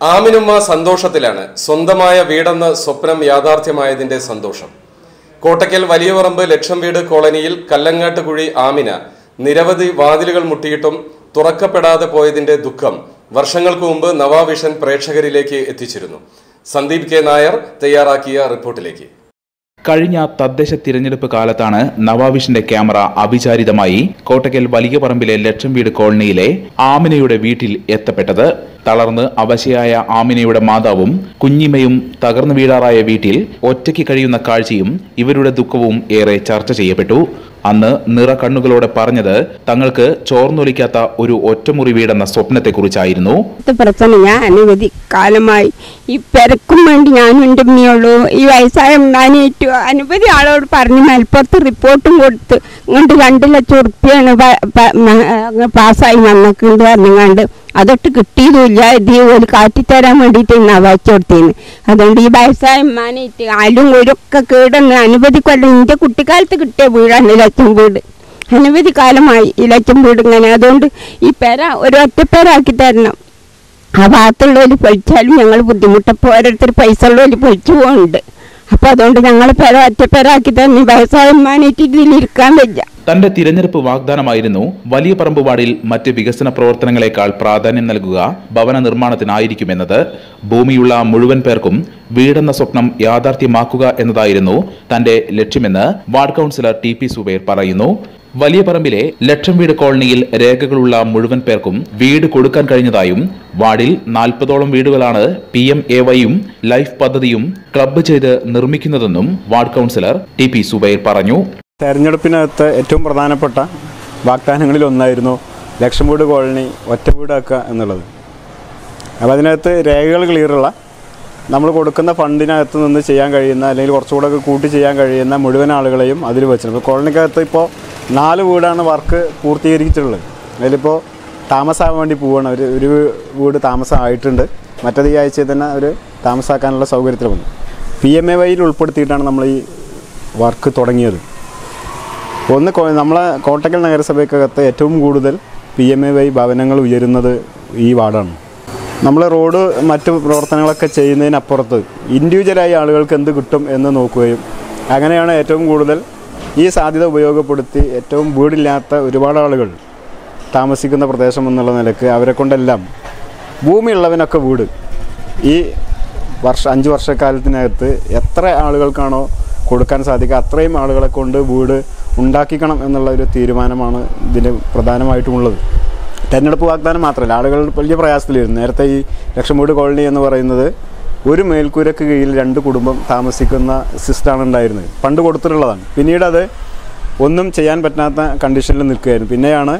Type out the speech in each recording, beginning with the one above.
ആമിനുമ്മ സന്തോഷത്തിലാണ് സ്വന്തമായ വീടെന്ന് സ്വപ്നം യാഥാർത്ഥ്യമായതിന്റെ സന്തോഷം. കോട്ടയ്ക്കൽ വലിയപറമ്പ് ലക്ഷം വീട് കോളനിയിൽ കല്ലങ്ങാട്ട് കുഴി ആമിന നിരവധി വാതിലുകൾ മുട്ടിയിട്ടും തുറക്കപ്പെടാതെ പോയതിന്റെ ദുഃഖം വർഷങ്ങൾക്ക് മുമ്പ് നവാവിഷൻ പ്രേക്ഷകരിലേക്ക് എത്തിച്ചിരുന്നു. സന്ദീപ് കെ നായർ തയ്യാറാക്കിയ റിപ്പോർട്ടിലേക്ക്. കഴിഞ്ഞ തദ്ദേശ തിരഞ്ഞെടുപ്പ് കാലത്താണ് നവാവിഷിന്റെ ക്യാമറ അവിചാരിതമായി കോട്ടയ്ക്കൽ വലിയ പറമ്പിലെ ലക്ഷം വീട് കോളനിയിലെ ആമിനയുടെ വീട്ടിൽ എത്തപ്പെട്ടത്. തളർന്ന് അവശയായ ആമിനയുടെ മാതാവും കുഞ്ഞിമയും തകർന്നു വീടാറായ വീട്ടിൽ ഒറ്റയ്ക്ക് കഴിയുന്ന കാഴ്ചയും ഇവരുടെ ദുഃഖവും ഏറെ ചർച്ച ചെയ്യപ്പെട്ടു. അന്ന് നിറ കണ്ണുകളോടെ പറഞ്ഞത് തങ്ങൾക്ക് ചോർന്നൊലിക്കാത്ത ഒരു ഒറ്റമുറി വീടെന്ന സ്വപ്നത്തെക്കുറിച്ചായിരുന്നു. പ്രശ്നം ഞാൻ അനവധി കാലമായി. ഈ പെരക്കും വേണ്ടി ഞാനും എന്റെ ഈ വയസ്സായ ഉണ്ണാനേറ്റു അനവധി ആളോട് പറഞ്ഞു മലപ്പുറത്ത് റിപ്പോർട്ടും കൊടുത്ത് ഇങ്ങോട്ട് രണ്ട് ലക്ഷം ഉറുപ്പിയാണ് പാസ്സായി വന്നിട്ടുണ്ട് പറഞ്ഞുകൊണ്ട് അതൊട്ട് കിട്ടിയതുമില്ല ഇത് ഒരു കാറ്റിത്തരാൻ വേണ്ടിയിട്ട് ഇന്ന് വായിച്ചു കൊടുത്തേന്ന് അതുകൊണ്ട് ഈ വയസ്സായ മാനേറ്റ് ആലും ഒരൊക്കെ കേടന്ന് അനവധി കൊല്ലം എന്റെ കുട്ടിക്കാലത്ത് കിട്ടിയ വീടാണ് ഇലച്ചും വീട്. അനവധി കാലമായി ഇലച്ചും വീട് ഇങ്ങനെ. അതുകൊണ്ട് ഈ പെര ഒരു ഒറ്റപ്പേരാക്കി തരണം. ആ ഭാഗത്തുള്ളവർ പൊളിച്ചാലും ഞങ്ങൾ ബുദ്ധിമുട്ടപ്പോൾ ഓരോരുത്തർ പൈസ ഉള്ളവർ പൊളിച്ചു പോകുന്നുണ്ട് അപ്പോൾ അതുകൊണ്ട് ഞങ്ങൾ പെര ഒറ്റപ്പേരാക്കി തന്നെ വയസ്സായ ഉമ്മാനേറ്റ് ഇതിലിരിക്കാൻ വയ്യ. തന്റെ തിരഞ്ഞെടുപ്പ് വാഗ്ദാനമായിരുന്നു വലിയ പറമ്പ് മറ്റ് വികസന പ്രവർത്തനങ്ങളെക്കാൾ പ്രാധാന്യം നൽകുക ഭവന നിർമ്മാണത്തിനായിരിക്കുമെന്നത്. ഭൂമിയുള്ള മുഴുവൻ പേർക്കും വീടെന്ന സ്വപ്നം യാഥാർത്ഥ്യമാക്കുക എന്നതായിരുന്നു തന്റെ ലക്ഷ്യമെന്ന് ward councillor T P Subair പറയുന്നു. വലിയ പറമ്പിലെ ലക്ഷം വീട് കോളനിയിൽ രേഖകളുള്ള മുഴുവൻ പേർക്കും വീട് കൊടുക്കാൻ കഴിഞ്ഞതായും വാർഡിൽ നാൽപ്പതോളം വീടുകളാണ് പി എം എ വൈയും ലൈഫ് പദ്ധതിയും ക്ലബ്ബ് ചെയ്ത് നിർമ്മിക്കുന്നതെന്നും ward councillor T P Subair പറഞ്ഞു. തെരഞ്ഞെടുപ്പിനകത്ത് ഏറ്റവും പ്രധാനപ്പെട്ട വാഗ്ദാനങ്ങളിൽ ഒന്നായിരുന്നു ലക്ഷം വീട് കോളനി ഒറ്റ വീടാക്കുക എന്നുള്ളത്. അപ്പോൾ അതിനകത്ത് രേഖകൾ ക്ലിയറുള്ള നമ്മൾ കൊടുക്കുന്ന ഫണ്ടിനകത്ത് നിന്ന് ചെയ്യാൻ കഴിയുന്ന അല്ലെങ്കിൽ കുറച്ചുകൂടെ കൂട്ടി ചെയ്യാൻ കഴിയുന്ന മുഴുവൻ ആളുകളെയും അതിൽ വെച്ചിട്ടുണ്ട്. ഇപ്പോൾ കോളനിക്കകത്ത് ഇപ്പോൾ നാല് വീടാണ് വർക്ക് പൂർത്തീകരിച്ചിട്ടുള്ളത്. അതിലിപ്പോൾ താമസമാകാൻ വേണ്ടി പോവുകയാണ് ഒരു ഒരു വീട് താമസമായിട്ടുണ്ട്. മറ്റത് ഈ ആഴ്ചയിൽ തന്നെ ഒരു താമസാക്കാനുള്ള സൗകര്യത്തിൽ വന്നു. പി എം എ വൈയിൽ ഉൾപ്പെടുത്തിയിട്ടാണ് നമ്മൾ ഈ വർക്ക് തുടങ്ങിയത്. ഒന്ന് നമ്മളെ കോട്ടക്കൽ നഗരസഭയ്ക്കകത്ത് ഏറ്റവും കൂടുതൽ പി എം എ വൈ ഭവനങ്ങൾ ഉയരുന്നത് ഈ വാർഡാണ്. നമ്മൾ റോഡ് മറ്റു പ്രവർത്തനങ്ങളൊക്കെ ചെയ്യുന്നതിനപ്പുറത്ത് ഇൻഡിവിജ്വലായി ആളുകൾക്ക് എന്ത് കിട്ടും എന്ന് നോക്കുകയും അങ്ങനെയാണ് ഏറ്റവും കൂടുതൽ ഈ സാധ്യത ഉപയോഗപ്പെടുത്തി ഏറ്റവും വീടില്ലാത്ത ഒരുപാട് ആളുകൾ താമസിക്കുന്ന പ്രദേശം എന്നുള്ള നിലയ്ക്ക് അവരെ കൊണ്ടെല്ലാം ഭൂമിയുള്ളവനൊക്കെ വീട്. ഈ വർഷ അഞ്ച് വർഷക്കാലത്തിനകത്ത് എത്ര ആളുകൾക്കാണോ കൊടുക്കാൻ സാധിക്കുക അത്രയും ആളുകളെ കൊണ്ട് വീട് ഉണ്ടാക്കിക്കണം എന്നുള്ള ഒരു തീരുമാനമാണ് ഇതിന് പ്രധാനമായിട്ടുമുള്ളത്. തെരഞ്ഞെടുപ്പ് വാഗ്ദാനം മാത്രമല്ല ആളുകൾ വലിയ പ്രയാസത്തിലായിരുന്നു നേരത്തെ ഈ ലക്ഷംവീട് കോളനി എന്ന് പറയുന്നത് ഒരു മേൽക്കൂരക്ക് കീഴിൽ രണ്ട് കുടുംബം താമസിക്കുന്ന സിസ്റ്റാണ് ഉണ്ടായിരുന്നത്. പണ്ട് കൊടുത്തിട്ടുള്ളതാണ്. പിന്നീട് അത് ഒന്നും ചെയ്യാൻ പറ്റാത്ത കണ്ടീഷനിൽ നിൽക്കുകയായിരുന്നു. പിന്നെയാണ്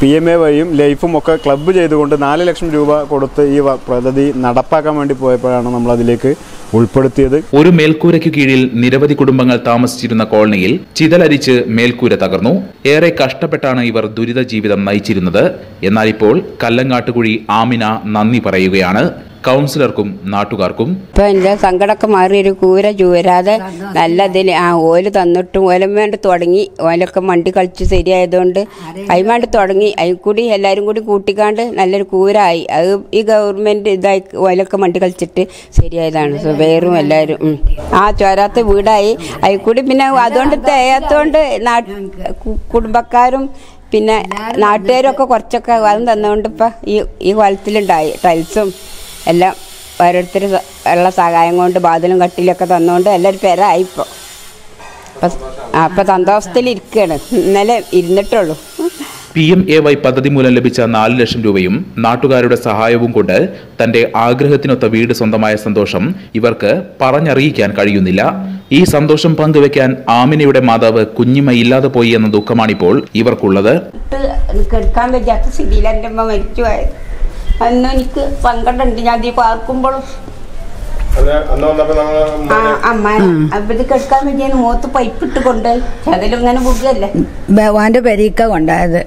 പി എം എ വഴിയും ലൈഫും ഒക്കെ ക്ലബ്ബ് ചെയ്തുകൊണ്ട് നാല് ലക്ഷം രൂപ കൊടുത്ത് ഈ പദ്ധതി നടപ്പാക്കാൻ വേണ്ടി പോയപ്പോഴാണ് നമ്മൾ അതിലേക്ക് ഉൾപ്പെടുത്തിയത്. ഒരു മേൽക്കൂരയ്ക്ക് കീഴിൽ നിരവധി കുടുംബങ്ങൾ താമസിച്ചിരുന്ന കോളനിയിൽ ചിതലരിച്ച് മേൽക്കൂര തകർന്നു. ഏറെ കഷ്ടപ്പെട്ടാണ് ഇവർ ദുരിത ജീവിതം നയിച്ചിരുന്നത്. എന്നാൽ ഇപ്പോൾ കല്ലങ്ങാട്ടുകുഴി ആമിന നന്ദി പറയുകയാണ്. കൗൺസിലർക്കും നാട്ടുകാർക്കും ഇപ്പൊ എന്റെ സങ്കടമൊക്കെ മാറി ഒരു കൂര ചൂരാതെ നല്ല ഇതിൽ ആ ഓൽ തന്നിട്ടും ഓലം വേണ്ടി തുടങ്ങി ഓലൊക്കെ മണ്ടി കളിച്ച് ശരിയായതുകൊണ്ട് അതിമാണ്ട് തുടങ്ങി. അതിൽ കൂടി എല്ലാവരും കൂടി കൂട്ടിക്കാണ്ട് നല്ലൊരു കൂരായി. അത് ഈ ഗവൺമെന്റ് ഇതായി ഓലൊക്കെ മണ്ടി കളിച്ചിട്ട് ശരിയായതാണ്. വേറും എല്ലാവരും ആ ചോരാത്ത വീടായി. അതിൽ കൂടി പിന്നെ അതുകൊണ്ട് തേയാത്തോണ്ട് കുടുംബക്കാരും പിന്നെ നാട്ടുകാരൊക്കെ കുറച്ചൊക്കെ അതും തന്നുകൊണ്ട് ഈ ഈ കൊലത്തിലുണ്ടായി ടൈൽസും എല്ലാം ഓരോരുത്തർ ഉള്ള സഹായം കൊണ്ട് ബാതിലും കട്ടിലൊക്കെ തന്നുകൊണ്ട് എല്ലാവരും പേരായി ഇപ്പോൾ അപ്പം സന്തോഷത്തിലിരിക്കുകയാണ് ഇന്നലെ ഇരുന്നിട്ടുള്ളൂ. പി എം എ വൈ പദ്ധതി മൂലം ലഭിച്ച നാല് ലക്ഷം രൂപയും നാട്ടുകാരുടെ സഹായവും കൊണ്ട് തന്റെ ആഗ്രഹത്തിനൊത്ത വീട് സ്വന്തമായ സന്തോഷം ഇവർക്ക് പറഞ്ഞറിയിക്കാൻ കഴിയുന്നില്ല. ഈ സന്തോഷം പങ്കുവെക്കാൻ ആമിനയുടെ മാതാവ് കുഞ്ഞിമ ഇല്ലാതെ പോയി എന്ന ദുഃഖമാണിപ്പോൾ ഇവർക്കുള്ളത്. എടുക്കാൻ പറ്റാത്ത സ്ഥിതിയിൽ എന്റെ അമ്മ മരിച്ചു പോയത്. അന്ന് എനിക്ക് സങ്കടമുണ്ട് ഞാൻ ദീ പാർക്കുമ്പോഴും ഭഗവാന്റെ പെരീക്ക കൊണ്ടായത്.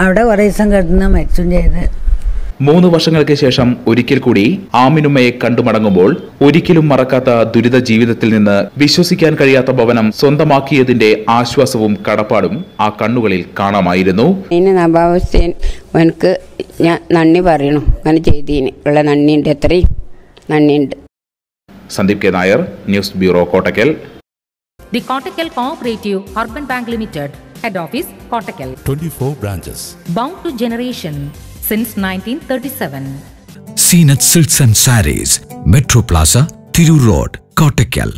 അവിടെ കുറേ ദിവസം കിടന്ന് മരിച്ചും ചെയ്ത്. മൂന്ന് വർഷങ്ങൾക്ക് ശേഷം ഒരിക്കൽ കൂടി ആമിനുമ്മയെ കണ്ടുമടങ്ങുമ്പോൾ ഒരിക്കലും മറക്കാത്ത ദുരിത ജീവിതത്തിൽ നിന്ന് വിശ്വസിക്കാൻ കഴിയാത്ത ഭവനം സ്വന്തമാക്കിയതിന്റെ ആശ്വാസവും കടപ്പാടും ആ കണ്ണുകളിൽ കാണാമായിരുന്നു. എനിക്ക് ഞാൻ നന്ദി പറയണം. അങ്ങനെ ചെയ്തതിന് ഉള്ള നന്ദിയുണ്ട്. എത്രയും നന്ദിയുണ്ട്. Sandeep K Nair news bureau Kottakkal. The Kottakkal Cooperative Urban bank limited head office Kottakkal. 24 branches. Bound to generation since 1937. Seenat Silks and Saris, Metro Plaza, Thiru Road, Kottakkal.